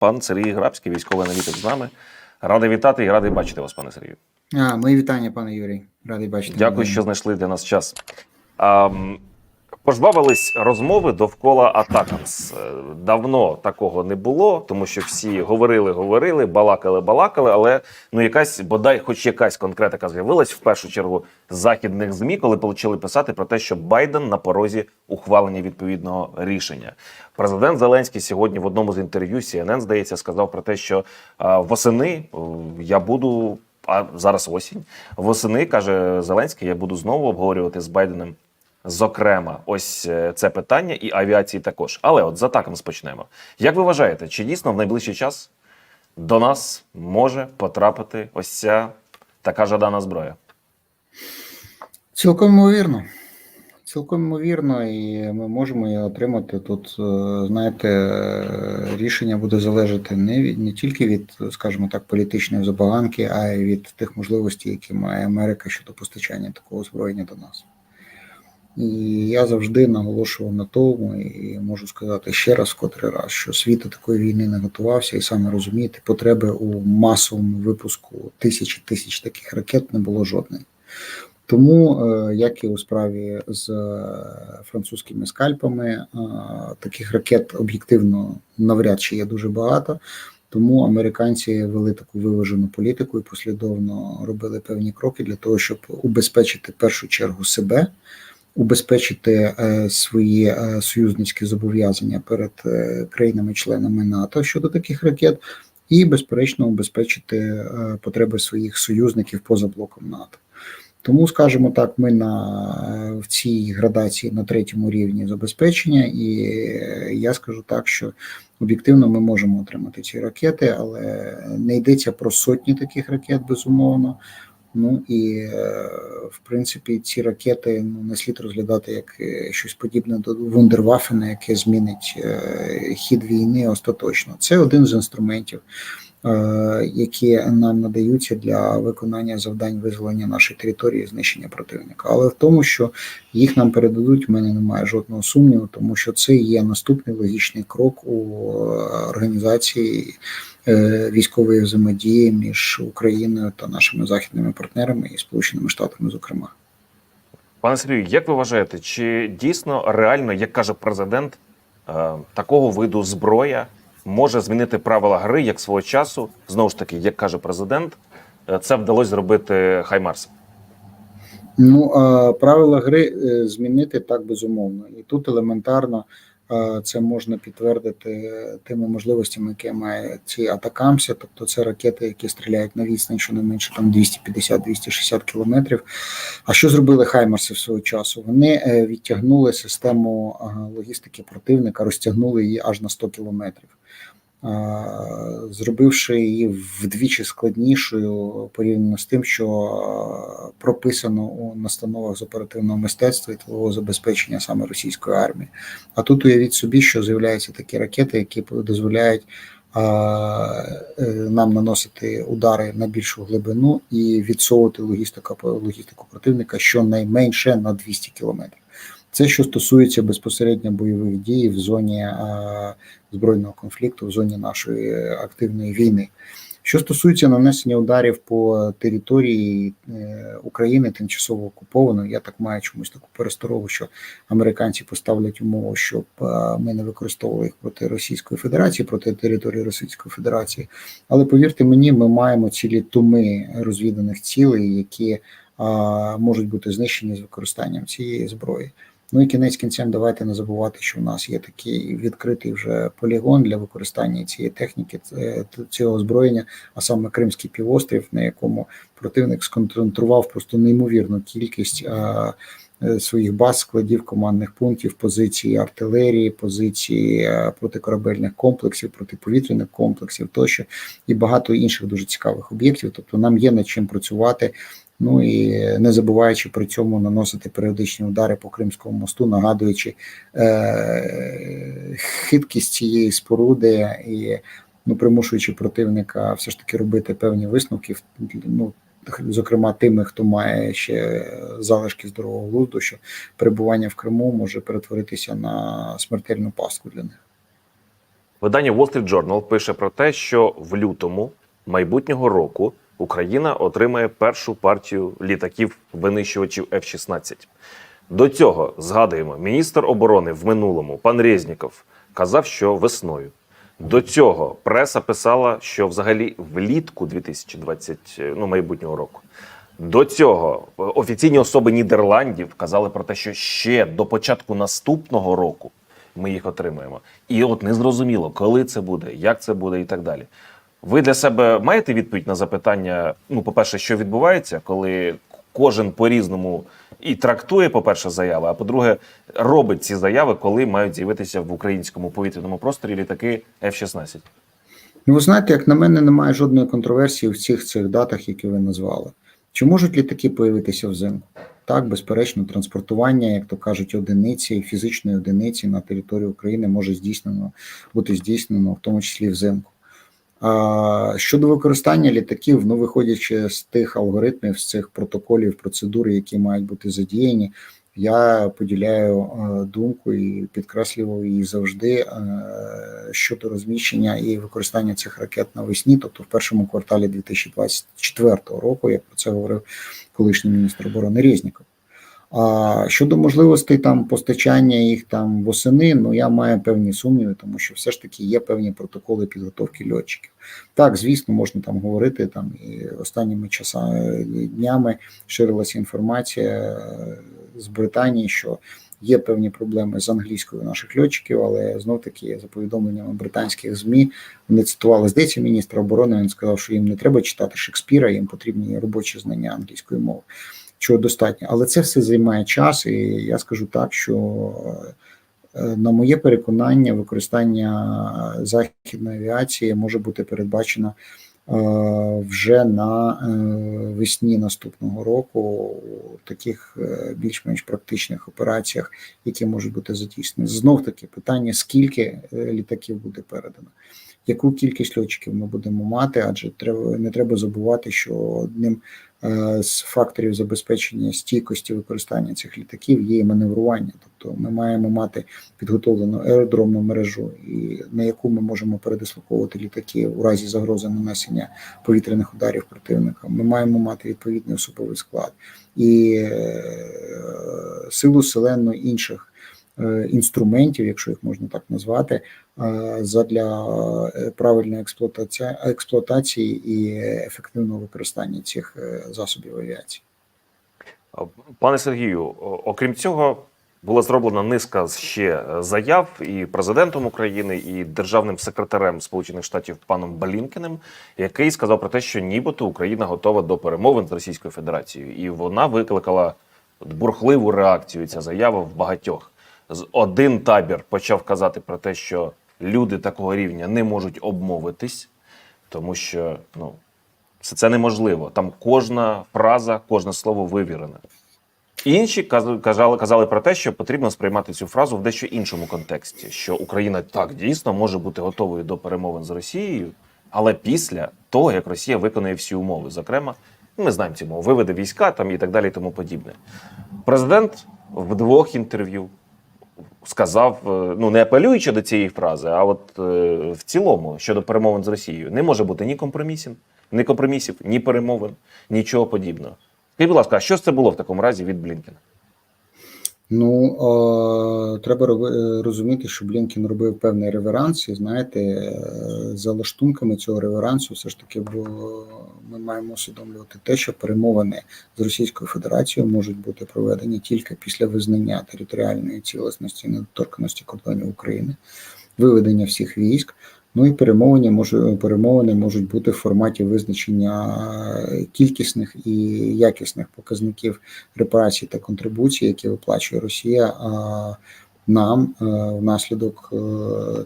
Пан Сергій Грабський, військовий аналітик з нами. Радий вітати і радий бачити вас, пане Сергію. А, мої вітання, пане Юрій. Радий бачити. Дякую, що знайшли для нас час. А, м, пожвавились розмови довкола Атакамс. Е, Давно такого не було, тому що всі говорили, говорили, балакали, балакали, але ну якась бодай, хоч якась конкретика з'явилась в першу чергу з західних змі, коли почали писати про те, що Байден на порозі ухвалення відповідного рішення. Президент Зеленський сьогодні в одному з інтерв'ю CNN, здається, сказав про те, що а, восени е, я буду. А зараз осінь. Восени каже Зеленський, я буду знову обговорювати з Байденом. Зокрема, ось е, це питання і авіації також. Але от з атаком спочнемо. Як ви вважаєте, чи дійсно в найближчий час до нас може потрапити ось ця така жадана зброя? Цілком ймовірно. Цілком ймовірно, і ми можемо її отримати тут. е, Знаєте, е, рішення буде залежати не від не тільки від, скажімо так, політичної забаганки, а й від тих можливостей, які має Америка щодо постачання такого озброєння до нас. І я завжди наголошував на тому, і можу сказати ще раз, котрий раз, що світ такої війни не готувався, і саме розумієте, потреби у масовому випуску тисячі тисяч таких ракет не було жодної. Тому, е, як і у справі з е, французькими скальпами, е, таких ракет об'єктивно навряд чи є дуже багато. Тому американці вели таку виважену політику і послідовно робили певні кроки для того, щоб убезпечити першу чергу себе, убезпечити е, свої е, союзницькі зобов'язання перед е, країнами-членами НАТО щодо таких ракет, і безперечно убезпечити потреби своїх союзників поза блоком НАТО. Тому, скажімо так, ми на в цій градації на третьому рівні забезпечення, і я скажу так, що об'єктивно ми можемо отримати ці ракети, але не йдеться про сотні таких ракет, безумовно. Ну і е, в принципі ці ракети ну не слід розглядати як е, щось подібне до вундервафена, яке змінить е, хід війни остаточно. Це один з інструментів, які нам надаються для виконання завдань визволення нашої території, і знищення противника. Але в тому, що їх нам передадуть, в мене немає жодного сумніву, тому що це є наступний логічний крок у е, організації е, військової взаємодії між Україною та нашими західними партнерами і Сполученими Штатами, зокрема. Пане Сергію, як ви вважаєте, чи дійсно реально, як каже президент, е, такого виду зброя може змінити правила гри, як свого часу, знову ж таки, як каже президент, е, це вдалося зробити Хаймарс? Ну, правила гри е, змінити так безумовно. І тут елементарно е, це можна підтвердити тими можливостями, які має ці атакамси, тобто це ракети, які стріляють на відстань щонайменше там 250-260 кілометрів. А що зробили Хаймарси в свого часу? Вони відтягнули систему логістики противника, розтягнули її аж на 100 кілометрів. Зробивши її вдвічі складнішою порівняно з тим, що прописано у настановах з оперативного мистецтва і тилового забезпечення саме російської армії. А тут уявіть собі, що з'являються такі ракети, які дозволяють е, нам наносити удари на більшу глибину і відсовувати логістику, логістику противника щонайменше на 200 кілометрів. Це що стосується безпосередньо бойових дій в зоні а, збройного конфлікту, в зоні нашої активної війни. Що стосується нанесення ударів по території е, України, тимчасово окупованої, я так маю чомусь таку пересторогу, що американці поставлять умову, щоб е, ми не використовували їх проти Російської Федерації, проти території Російської Федерації. Але повірте мені, ми маємо цілі туми розвіданих цілей, які можуть бути знищені з використанням цієї зброї. Ну і кінець кінцем, давайте не забувати, що в нас є такий відкритий вже полігон для використання цієї техніки, цього озброєння, а саме Кримський півострів, на якому противник сконцентрував просто неймовірну кількість е, своїх баз, складів, командних пунктів, позиції артилерії, позиції е, протикорабельних комплексів, протиповітряних комплексів тощо, і багато інших дуже цікавих об'єктів. Тобто нам є над чим працювати. Ну і не забуваючи при цьому наносити періодичні удари по Кримському мосту, нагадуючи е, хиткість цієї споруди і ну, примушуючи противника все ж таки робити певні висновки, ну, зокрема тими, хто має ще залишки здорового глузду, що перебування в Криму може перетворитися на смертельну пастку для них. Видання Wall Street Journal пише про те, що в лютому майбутнього року Україна отримає першу партію літаків винищувачів F-16. До цього згадуємо, міністр оборони в минулому, пан Резніков, казав, що весною. До цього преса писала, що взагалі влітку 2020, ну, майбутнього року. До цього е, офіційні особи Нідерландів казали про те, що ще до початку наступного року ми їх отримаємо. І от незрозуміло, коли це буде, як це буде і так далі. Ви для себе маєте відповідь на запитання? Ну, по-перше, що відбувається, коли кожен по-різному і трактує, по-перше, заяви, а по-друге, робить ці заяви, коли мають з'явитися в українському повітряному просторі літаки F-16. Ну, ви знаєте, як на мене, немає жодної контроверсії в цих цих датах, які ви назвали. Чи можуть літаки появитися взимку? Так, безперечно, транспортування, як то кажуть, одиниці, фізичної одиниці на території України може здійснено бути здійснено, в тому числі взимку. Щодо використання літаків, ну виходячи з тих алгоритмів, з цих протоколів, процедур, які мають бути задіяні, я поділяю е, думку і підкреслював її завжди е, щодо розміщення і використання цих ракет навесні, тобто в першому кварталі 2024 року, як про це говорив колишній міністр оборони Резніков. А щодо можливостей там постачання їх там восени, ну я маю певні сумніви, тому що все ж таки є певні протоколи підготовки льотчиків. Так, звісно, можна там говорити там і останніми часами днями ширилася інформація е, з Британії, що є певні проблеми з англійською наших льотчиків, але знов таки за повідомленнями британських змі вони цитували здається міністра оборони. Він сказав, що їм не треба читати Шекспіра, їм потрібні робочі знання англійської мови чого достатньо. Але це все займає час, і я скажу так, що е, на моє переконання, використання західної авіації може бути передбачено е, вже на е, весні наступного року у таких більш-менш практичних операціях, які можуть бути задійснені. Знов таки питання: скільки літаків буде передано. Яку кількість льотчиків ми будемо мати, адже треба не треба забувати, що одним з факторів забезпечення стійкості використання цих літаків є і маневрування. Тобто ми маємо мати підготовлену аеродромну мережу, і на яку ми можемо передислоковувати літаки у разі загрози нанесення повітряних ударів противника. Ми маємо мати відповідний особовий склад і е, силу селенно інших. Е, інструментів, якщо їх можна так назвати, задля е, правильної експлуатації експлуатації і ефективного використання цих засобів авіації. Пане Сергію, окрім цього, була зроблена низка ще заяв і президентом України, і державним секретарем Сполучених Штатів паном Балінкіним, який сказав про те, що нібито Україна готова до перемовин з Російською Федерацією, і вона викликала бурхливу реакцію. Ця заява в багатьох один табір почав казати про те, що люди такого рівня не можуть обмовитись, тому що ну, це, це неможливо. Там кожна фраза, кожне слово вивірене. Інші казали, казали про те, що потрібно сприймати цю фразу в дещо іншому контексті: що Україна так дійсно може бути готовою до перемовин з Росією, але після того, як Росія виконує всі умови, зокрема, ми знаємо ці мови, виведе війська там і так далі, і тому подібне. Президент в двох інтерв'ю сказав, е, ну не апелюючи до цієї фрази, а от е, в цілому щодо перемовин з Росією не може бути ні компромісів, ні компромісів, ні перемовин, нічого подібного. Скажіть, будь ласка, а що це було в такому разі від Блінкена? Ну е, треба розуміти, що Блінкін робив певний реверанс, і знаєте, е, за лаштунками цього реверансу, все ж таки, бо ми маємо усвідомлювати те, що перемовини з Російською Федерацією можуть бути проведені тільки після визнання територіальної цілісності і недоторканості кордонів України, виведення всіх військ. Ну і перемовини може перемовини можуть бути в форматі визначення кількісних і якісних показників репарацій та контрибуцій, які виплачує Росія нам внаслідок е,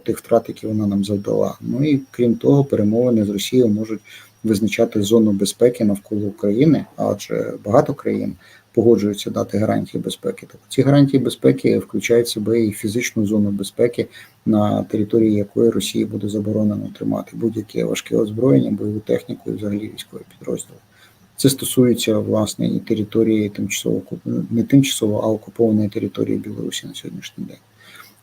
тих втрат, які вона нам завдала. Ну і крім того, перемовини з Росією можуть визначати зону безпеки навколо України, адже багато країн погоджуються дати гарантії безпеки. Так ці гарантії безпеки включають в себе і фізичну зону безпеки, на території якої Росії буде заборонено тримати будь-яке важке озброєння, бойову техніку і взагалі військові підрозділи. Це стосується власне і території тимчасово не тимчасово, а окупованої території Білорусі на сьогоднішній день.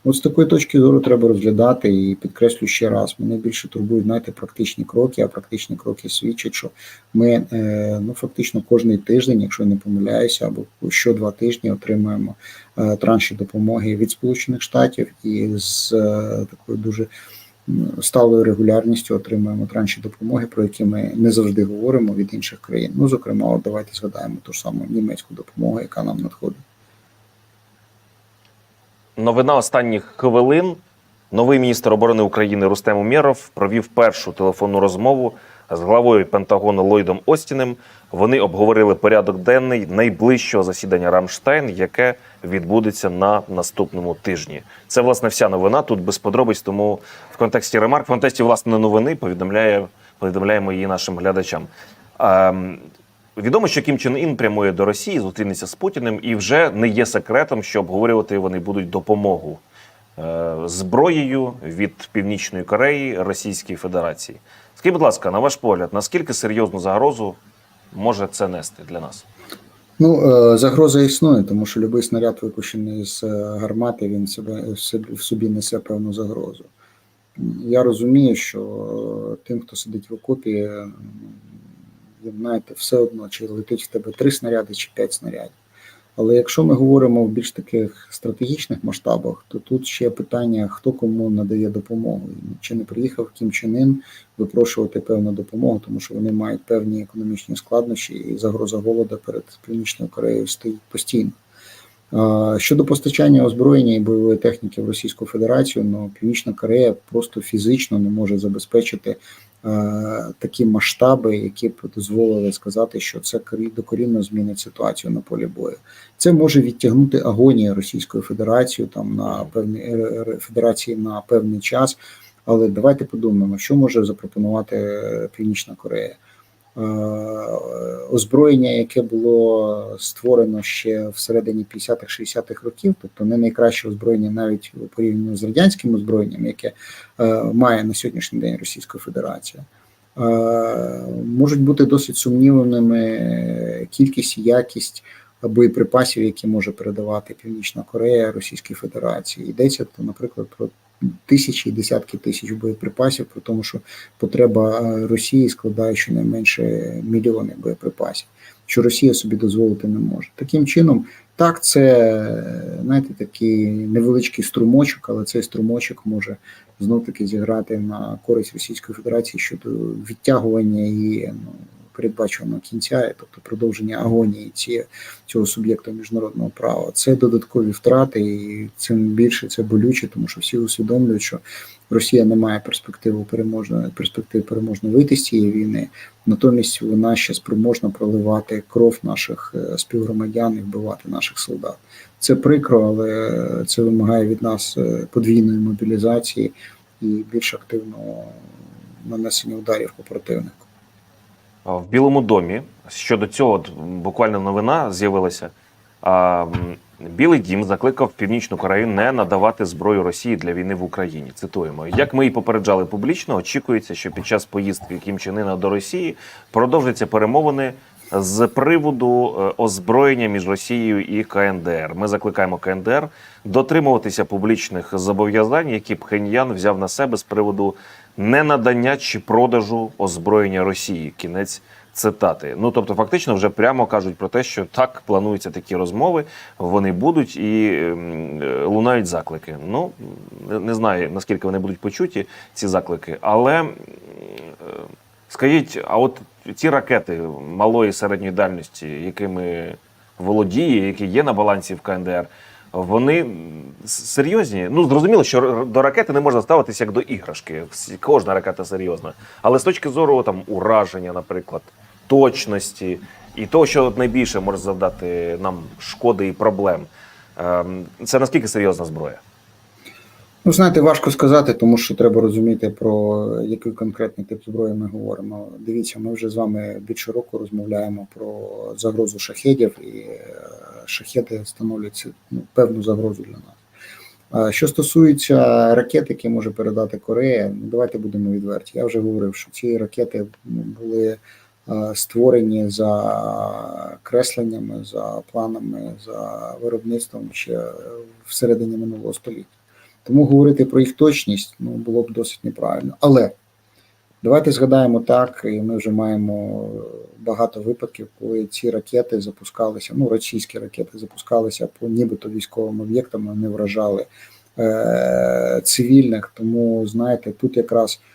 От з такої точки зору треба розглядати і підкреслю ще раз. Мене більше турбують знаєте, практичні кроки, а практичні кроки свідчать, що ми е, ну фактично кожний тиждень, якщо не помиляюся, або що два тижні отримуємо е, транші допомоги від Сполучених Штатів і з е, такою дуже сталою регулярністю отримуємо транші допомоги, про які ми не завжди говоримо від інших країн. Ну, зокрема, от давайте згадаємо ту ж саму німецьку допомогу, яка нам надходить. Новина останніх хвилин. Новий міністр оборони України Рустем Умєров провів першу телефонну розмову з главою Пентагону Ллойдом Остіним. Вони обговорили порядок денний найближчого засідання Рамштайн, яке відбудеться на наступному тижні. Це власне вся новина. Тут без подробиць. Тому в контексті ремарк, в контексті власне новини повідомляє повідомляємо її нашим глядачам. Відомо, що Кім Чен Ін прямує до Росії, зустрінеться з Путіним, і вже не є секретом, що обговорювати вони будуть допомогу е, зброєю від Північної Кореї Російській Федерації. Скажіть, будь ласка, на ваш погляд, наскільки серйозну загрозу може це нести для нас? Ну, е, загроза існує, тому що будь-який снаряд, випущений з е, гармати, він себе в собі- несе певну загрозу. Я розумію, що тим, хто сидить в окопі, знаєте, все одно, чи летить в тебе три снаряди, чи п'ять снарядів. Але якщо ми говоримо в більш таких стратегічних масштабах, то тут ще питання, хто кому надає допомогу. Чи не приїхав Кім Чен Ін випрошувати певну допомогу, тому що вони мають певні економічні складнощі, і загроза голода перед Північною Кореєю стоїть постійно. Щодо постачання озброєння і бойової техніки в Російську Федерацію, ну Північна Корея просто фізично не може забезпечити е, такі масштаби, які б дозволили сказати, що це корі- докорінно змінить ситуацію на полі бою. Це може відтягнути агонію Російської Федерації там на певний е, е, федерації на певний час. Але давайте подумаємо, що може запропонувати Північна Корея. Е, Озброєння, яке було створено ще всередині 50-х-60-х років, тобто не найкраще озброєння навіть порівняно з радянським озброєнням, яке е, має на сьогоднішній день Російська Федерація, е, можуть бути досить сумнівними кількість і якість боєприпасів, які може передавати Північна Корея Російській Федерації. Йдеться наприклад, про тисячі і десятки тисяч боєприпасів, при тому, що потреба е, Росії складає щонайменше мільйони боєприпасів, що Росія собі дозволити не може. Таким чином, так, це знаєте, такий невеличкий струмочок, але цей струмочок може знов таки зіграти на користь Російської Федерації щодо відтягування її ну, передбачуваного кінця, тобто продовження агонії ці, цього суб'єкта міжнародного права. Це додаткові втрати, і цим більше це болюче, тому що всі усвідомлюють, що Росія не має перспективи переможної перспектив переможно вийти з цієї війни. Натомість вона ще спроможна проливати кров наших е, співгромадян і вбивати наших солдат. Це прикро, але це вимагає від нас е, подвійної мобілізації і більш активного нанесення ударів по противнику. В Білому домі щодо цього буквально новина з'явилася. Білий дім закликав Північну Корею не надавати зброю Росії для війни в Україні. Цитуємо, як ми і попереджали публічно, очікується, що під час поїздки Кім Чен Ына до Росії продовжаться перемовини з приводу е, озброєння між Росією і КНДР. Ми закликаємо КНДР дотримуватися публічних зобов'язань, які Пхеньян взяв на себе з приводу ненадання чи продажу озброєння Росії. Кінець цитати. Ну тобто, фактично, вже прямо кажуть про те, що так плануються такі розмови, вони будуть і ем, е, лунають заклики. Ну не- не знаю наскільки вони будуть почуті, ці заклики, але е, скажіть, а от ці ракети малої середньої дальності, якими володіє, які є на балансі в КНДР. Вони серйозні. Ну зрозуміло, що до ракети не можна ставитися як до іграшки. Кожна ракета серйозна. Але з точки зору там ураження, наприклад, точності і того, що найбільше може завдати нам шкоди і проблем. ем, Це наскільки серйозна зброя? Ну, знаєте, важко сказати, тому що треба розуміти, про який конкретний тип зброї ми говоримо. Дивіться, ми вже з вами більше року розмовляємо про загрозу шахедів, і е, шахеди становлять ну, певну загрозу для нас. Що стосується ракет, які може передати Корея, ну давайте будемо відверті. Я вже говорив, що ці ракети ну, були е, створені за кресленнями, за планами, за виробництвом ще всередині минулого століття. Тому говорити про їх точність ну, було б досить неправильно. Але давайте згадаємо так, і ми вже маємо багато випадків, коли ці ракети запускалися, ну російські ракети запускалися по нібито військовим об'єктам, вони вражали е- цивільних. Тому знаєте, тут якраз е,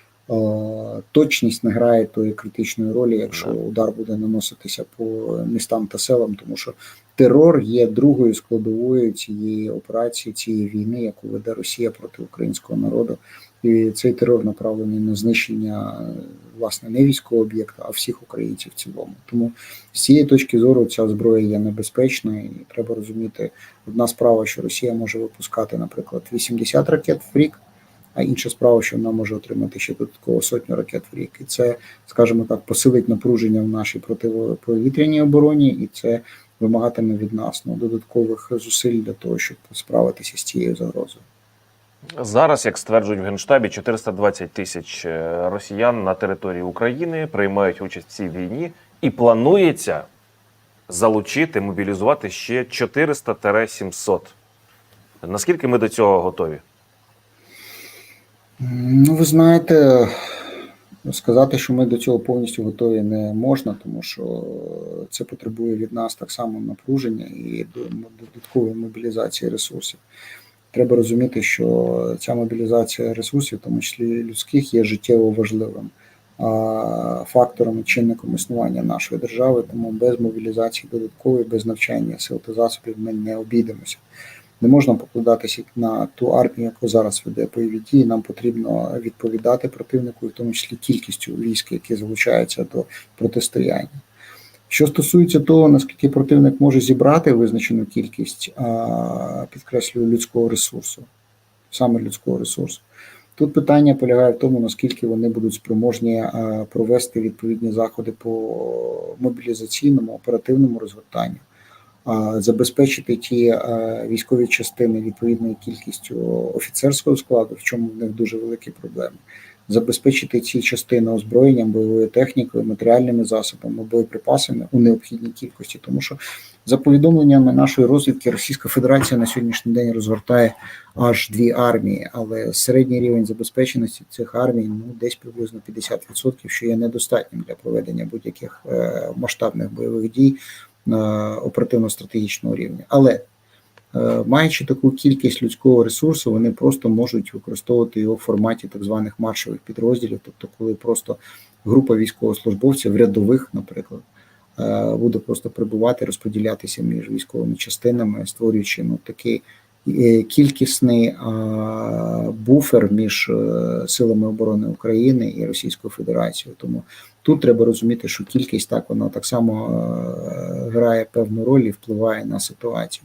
точність не грає тої критичної ролі, якщо удар буде наноситися по містам та селам, тому що терор є другою складовою цієї операції, цієї війни, яку веде Росія проти українського народу. І цей терор направлений на знищення е, власне не військового об'єкта, а всіх українців в цілому. Тому з цієї точки зору ця зброя є небезпечною, і треба розуміти одна справа, що Росія може випускати, наприклад, 80 ракет в рік. А інша справа, що вона може отримати ще додатково сотню ракет в рік, і це, скажімо так, посилить напруження в нашій протиповітряній обороні, і це вимагатиме від нас ну, додаткових зусиль для того, щоб справитися з цією загрозою. Зараз, як стверджують в Генштабі, 420 тисяч е, росіян на території України приймають участь в цій війні, і планується залучити, мобілізувати ще 400-700. Наскільки ми до цього готові? Ну, ви знаєте, сказати, що ми до цього повністю готові не можна, тому що це потребує від нас так само напруження і додаткової мобілізації ресурсів. Треба розуміти, що ця мобілізація ресурсів, в тому числі людських, є життєво важливим фактором і чинником існування нашої держави. Тому без мобілізації додаткової, без навчання сил та засобів ми не обійдемося. Не можна покладатися на ту армію, яку зараз веде бойові дії. Нам потрібно відповідати противнику, в тому числі кількістю військ, які залучаються до протистояння. Що стосується того, наскільки противник може зібрати визначену кількість, підкреслюю, людського ресурсу, саме людського ресурсу, тут питання полягає в тому, наскільки вони будуть спроможні провести відповідні заходи по мобілізаційному оперативному розгортанню забезпечити ті військові частини відповідною кількістю офіцерського складу, в чому в них дуже великі проблеми. Забезпечити ці частини озброєнням, бойовою технікою, матеріальними засобами, боєприпасами у необхідній кількості, тому що за повідомленнями нашої розвідки, Російська Федерація на сьогоднішній день розгортає аж дві армії, але середній рівень забезпеченості цих армій ну десь приблизно 50%, що є недостатнім для проведення будь-яких е, масштабних бойових дій оперативно-стратегічного рівня. Але е, маючи таку кількість людського ресурсу, вони просто можуть використовувати його в форматі так званих маршових підрозділів, тобто, коли просто група військовослужбовців, рядових, наприклад, е, буде просто прибувати, розподілятися між військовими частинами, створюючи ну такий кількісний буфер між силами оборони України і Російською Федерацією. Тому Тут треба розуміти, що кількість так вона так само е, грає певну роль і впливає на ситуацію.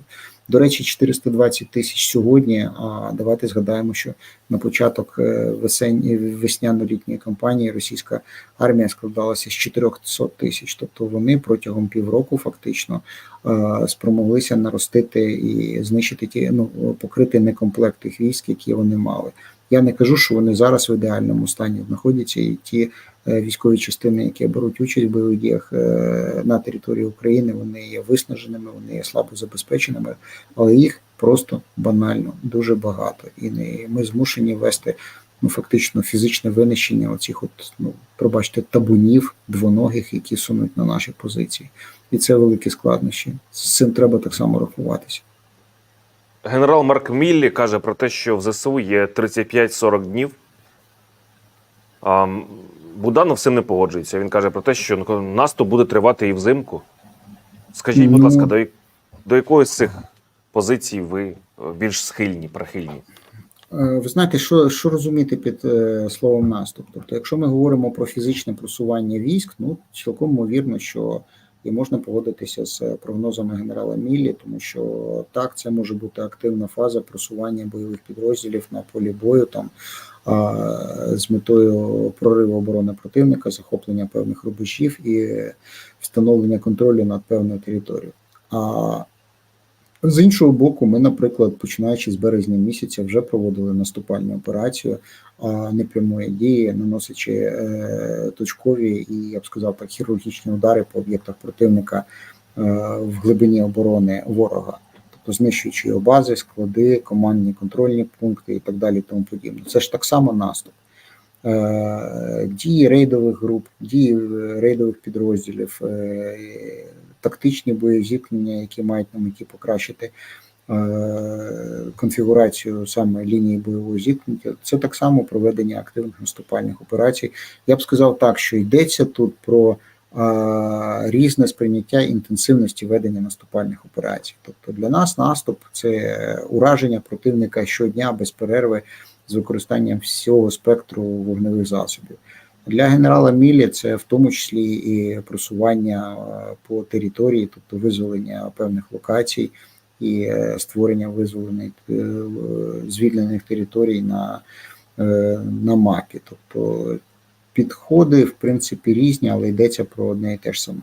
До речі, 420 тисяч сьогодні. А давайте згадаємо, що на початок весенні весняно-літньої кампанії російська армія складалася з 400 тисяч. Тобто вони протягом півроку фактично е, спромоглися наростити і знищити ті, ну покрити некомплект тих військ, які вони мали. Я не кажу, що вони зараз в ідеальному стані знаходяться, і ті Е, військові частини, які беруть участь в бойових діях е, на території України, вони є виснаженими, вони є слабо забезпеченими, але їх просто банально дуже багато. І ми змушені вести ну фактично фізичне винищення оцих, от ну пробачте, табунів двоногих, які сунуть на наші позиції, і це великі складнощі. З цим треба так само рахуватися. Генерал Марк Міллі каже про те, що в ЗСУ є 35-40 днів. Буданов з цим не погоджується. Він каже про те, що ну, наступ буде тривати і взимку. Скажіть, будь Ну. ласка, до, до якої з цих позицій ви е, більш схильні, прихильні? Е, Ви знаєте, що що розуміти під е, словом наступ? Тобто, якщо ми говоримо про фізичне просування військ, ну цілком ймовірно, що і можна погодитися з прогнозами генерала Міллі, тому що так, це може бути активна фаза просування бойових підрозділів на полі бою там з метою прориву оборони противника, захоплення певних рубежів і встановлення контролю над певною територією. З іншого боку, ми, наприклад, починаючи з березня місяця, вже проводили наступальну операцію непрямої дії, наносячи е, точкові і я б сказав так, хірургічні удари по об'єктах противника е, в глибині оборони ворога. тобто знищуючи його бази, склади, командні контрольні пункти і так далі. Тому подібне. Це ж так само наступ. Е, Дії рейдових груп, дії е, рейдових підрозділів, е, тактичні бої зіткнення, які мають на меті покращити конфігурацію саме лінії бойового зіткнення. Це так само проведення активних наступальних операцій. Я б сказав так, що йдеться тут про різне сприйняття інтенсивності ведення наступальних операцій. Тобто для нас наступ це ураження противника щодня без перерви з використанням всього спектру вогневих засобів. Для генерала Мілі це в тому числі і просування е, по території, тобто визволення певних локацій і е, створення визволених е, звільнених територій на, на мапі. Тобто підходи, в принципі, різні, але йдеться про одне і те ж саме.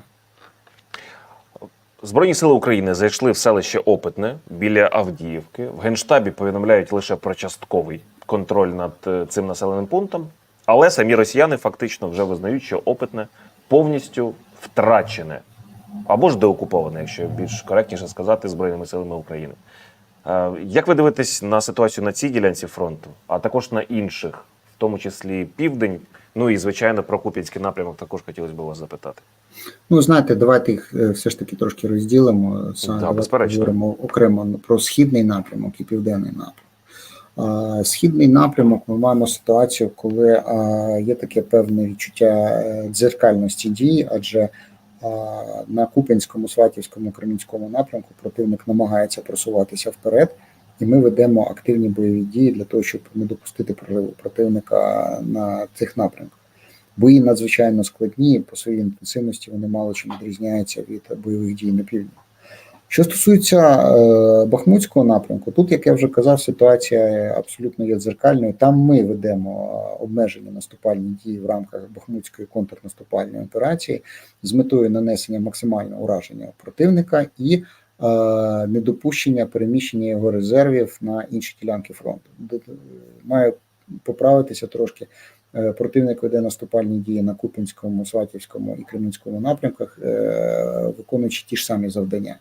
Збройні сили України зайшли в селище Опитне біля Авдіївки. В генштабі повідомляють лише про частковий контроль над е, цим населеним пунктом, але самі росіяни фактично вже визнають, що Опитне повністю втрачене або ж деокуповане, якщо більш коректніше сказати, збройними силами України. Е, Як ви дивитесь на ситуацію на цій ділянці фронту, а також на інших, в тому числі Південь, ну і звичайно про Куп'янський напрямок також хотілося б вас запитати. Ну, знаєте, давайте їх е, все ж таки трошки розділимо. Саме Да, говоримо окремо про східний напрямок і південний напрямок. Східний напрямок ми маємо ситуацію, коли є таке певне відчуття е, дзеркальності дій, адже на Куп'янському, Сватівському, Кремінському напрямку противник намагається просуватися вперед, і ми ведемо активні бойові дії для того, щоб не допустити прориву противника на цих напрямках. Бої надзвичайно складні, по своїй інтенсивності вони мало чим відрізняються від бойових дій на півдні. Що стосується е, Бахмутського напрямку, тут, як я вже казав, ситуація абсолютно є дзеркальною. Там ми ведемо е, обмежені наступальні дії в рамках Бахмутської контрнаступальної операції з метою нанесення максимального ураження противника і е, недопущення переміщення його резервів на інші ділянки фронту. Маю поправитися трошки. Е, Противник веде наступальні дії на Купінському, Сватівському і Кремінському напрямках, е, виконуючи ті ж самі завдання.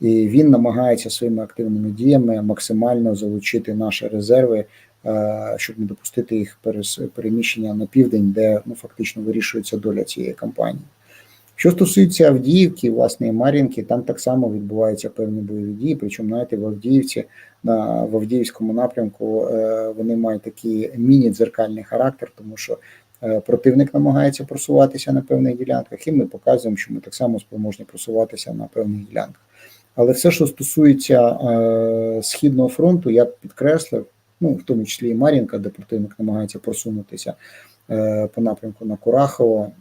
І він намагається своїми активними діями максимально залучити наші резерви, е, щоб не допустити їх переміщення на південь, де ну фактично вирішується доля цієї кампанії. Що стосується Авдіївки, власне, і Мар'їнки, там так само відбуваються певні бойові дії. Причому, знаєте, в Авдіївці на в Авдіївському напрямку е, вони мають такий міні-дзеркальний характер, тому що е, противник намагається просуватися на певних ділянках, і ми показуємо, що ми так само спроможні просуватися на певних ділянках. Але все, що стосується е, східного фронту, я підкреслив, ну в тому числі і Мар'їнка, де противник намагається просунутися е, по напрямку на Курахово.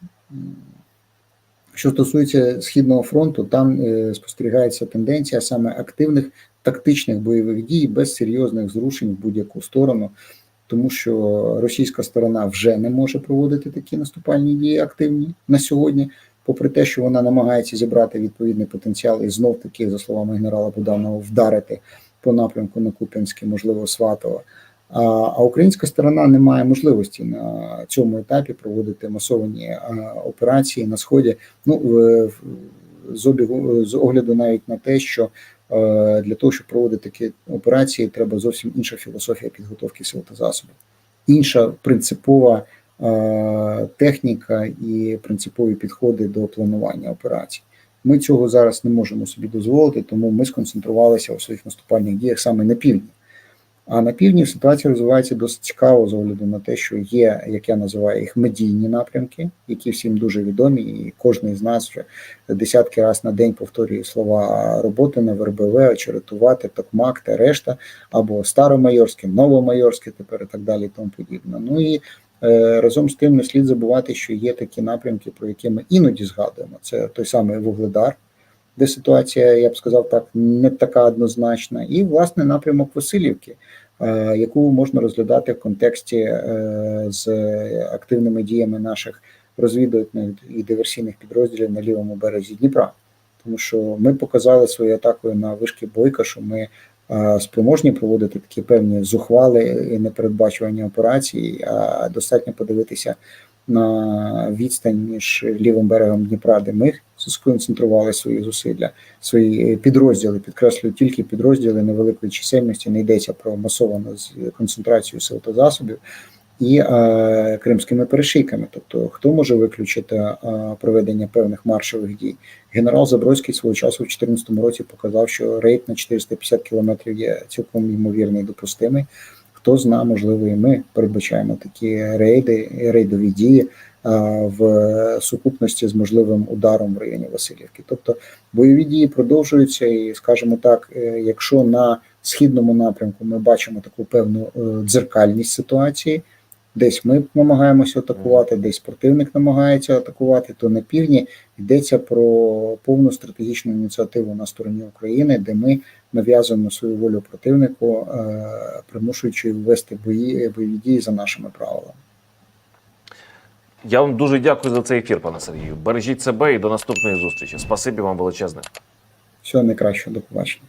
Що стосується східного фронту, там е, спостерігається тенденція саме активних тактичних бойових дій без серйозних зрушень в будь-яку сторону, тому що російська сторона вже не може проводити такі наступальні дії активні на сьогодні, попри те, що вона намагається зібрати відповідний потенціал і знов таки, за словами генерала Буданова, вдарити по напрямку на Куп'янське, можливо, Сватово. А, українська сторона не має можливості на цьому етапі проводити масовані операції на сході. Ну з обігу з огляду навіть на те, що е, для того, щоб проводити такі операції, треба зовсім інша філософія підготовки сил та засобів, інша принципова техніка і принципові підходи до планування операцій. Ми цього зараз не можемо собі дозволити, тому ми сконцентрувалися у своїх наступальних діях саме на півдні. А на півдні ситуація розвивається досить цікаво з огляду на те, що є, як я називаю їх, медійні напрямки, які всім дуже відомі, і кожен з нас вже десятки разів на день повторює слова роботи на ВРБВ, очеретувати, токмак та решта, або старомайорське, новомайорське, тепер і так далі, і тому подібне. Ну і е, разом з тим не слід забувати, що є такі напрямки, про які ми іноді згадуємо. Це той самий Вугледар, де ситуація, я б сказав так, не така однозначна, і власне напрямок Васильівки, е, яку можна розглядати в контексті е, з активними діями наших розвідувальних і диверсійних підрозділів на лівому березі Дніпра. Тому що ми показали своєю атакою на вишки Бойка, що ми е, спроможні проводити такі певні зухвали і непередбачувані операції, а достатньо подивитися на відстань між лівим берегом Дніпра, де ми сконцентрували свої зусилля, свої е, підрозділи, підкреслюю тільки підрозділи невеликої чисельності, не йдеться про масовану концентрацію сил та засобів. І е, кримськими перешийками, тобто хто може виключити е, проведення певних маршових дій? Генерал Забродський свого часу в 2014 році показав, що рейд на 450 кілометрів є цілком ймовірний і допустимий. Хто зна, можливо, і ми передбачаємо такі рейди, рейдові дії е, в сукупності з можливим ударом в районі Васильівки. Тобто бойові дії продовжуються, і скажімо так, е, якщо на східному напрямку ми бачимо таку певну е, дзеркальність ситуації. Десь ми намагаємося атакувати, десь противник намагається атакувати, то на півдні йдеться про повну стратегічну ініціативу на стороні України, де ми нав'язуємо свою волю противнику, е, примушуючи ввести бої бойові дії за нашими правилами. Я вам дуже дякую за цей ефір, пане Сергію. Бережіть себе і до наступної зустрічі. Спасибі вам величезне. Всього найкращого, до побачення.